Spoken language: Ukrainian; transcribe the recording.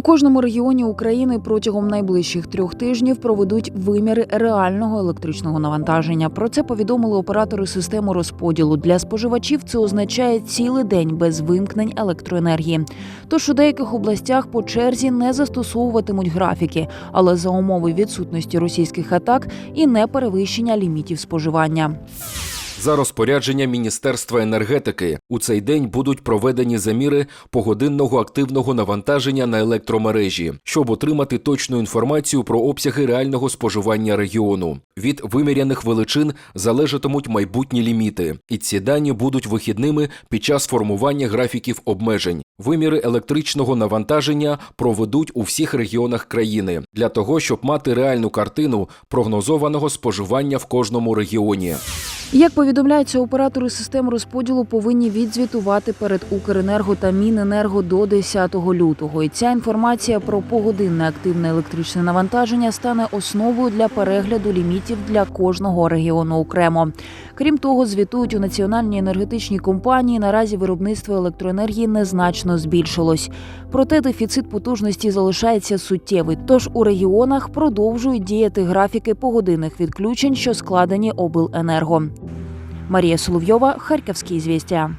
У кожному регіоні України протягом найближчих трьох тижнів проведуть виміри реального електричного навантаження. Про це повідомили оператори системи розподілу. Для споживачів це означає цілий день без вимкнень електроенергії. Тож у деяких областях по черзі не застосовуватимуть графіки, але за умови відсутності російських атак і неперевищення лімітів споживання. За розпорядженням Міністерства енергетики у цей день будуть проведені заміри погодинного активного навантаження на електромережі, щоб отримати точну інформацію про обсяги реального споживання регіону. Від виміряних величин залежатимуть майбутні ліміти, і ці дані будуть вихідними під час формування графіків обмежень. Виміри електричного навантаження проведуть у всіх регіонах країни для того, щоб мати реальну картину прогнозованого споживання в кожному регіоні. Як повідомляється, оператори систем розподілу повинні відзвітувати перед Укренерго та Міненерго до 10 лютого. І ця інформація про погодинне активне електричне навантаження стане основою для перегляду лімітів для кожного регіону окремо. Крім того, звітують у національній енергетичній компанії. Наразі виробництво електроенергії незначно збільшилось. Проте дефіцит потужності залишається суттєвий. Тож у регіонах продовжують діяти графіки погодинних відключень, що складені обленерго. Марія Соловйова, Харківські звістя.